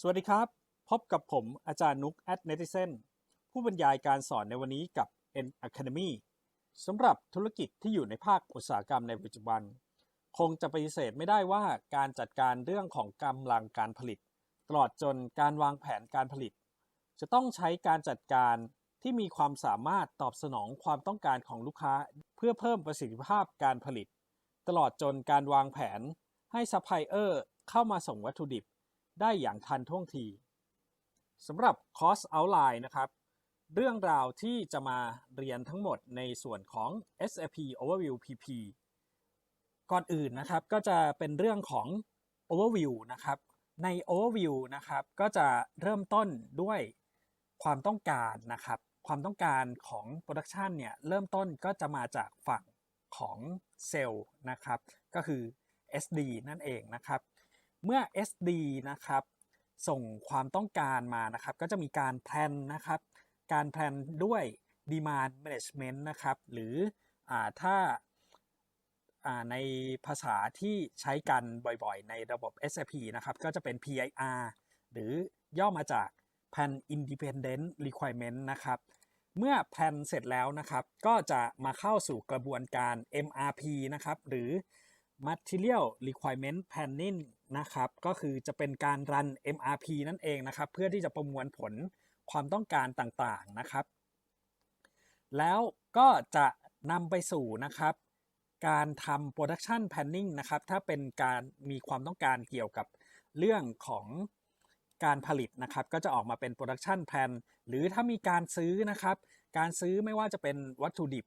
สวัสดีครับ พบกับผมอาจารย์นุก at netizen ผู้บรรยายการสอนในวันนี้กับ N Academy สำหรับธุรกิจที่อยู่ในภาคอุตสาหกรรมในปัจจุบัน คงจะปฏิเสธไม่ได้ว่าการจัดการเรื่องของกำลังการผลิต ตลอดจนการวางแผนการผลิต จะต้องใช้การจัดการที่มีความสามารถตอบสนองความต้องการของลูกค้า เพื่อเพิ่มประสิทธิภาพการผลิต ตลอดจนการวางแผนให้ซัพพลายเออร์เข้ามาส่งวัตถุดิบ ได้อย่างทันท่วงทีสำหรับ Cost Outline นะครับ เรื่องราวที่จะมาเรียนทั้งหมดในส่วนของ SAP Overview PP ก่อนอื่นนะครับก็จะเป็นเรื่องของ Overview นะครับใน Overview นะครับก็จะเริ่มต้นด้วยความต้องการนะครับความต้องการของ Production เนี่ยเริ่มต้นก็จะมาจากฝั่งของเซลล์นะครับก็คือ SD นั่นเองนะครับ เมื่อ SD นะครับส่งความต้องการมานะครับ ก็จะมีการแพลนนะครับ การแพลนด้วย demand management นะครับ หรืออถ้าาในภาษาที่ใช้กันบ่อยๆ ในระบบ SAP นะครับ ก็จะเป็น PIR หรือย่อมาจาก Plan Independent Requirement นะครับ เมื่อแพลนเสร็จแล้วนะครับ ก็จะมาเข้าสู่กระบวนการ MRP นะครับ หรือ Material Requirement Planning นะครับ ก็คือจะเป็นการรัน MRP นั่นเองนะครับ เพื่อที่จะประมวลผลความต้องการต่างๆนะครับ แล้วก็จะนำไปสู่นะครับ การทำ Production Planning นะครับ ถ้าเป็นการมีความต้องการเกี่ยวกับเรื่องของการผลิตนะครับ ก็จะออกมาเป็น Production Plan หรือถ้ามีการซื้อนะครับ การซื้อไม่ว่าจะเป็นวัตถุดิบ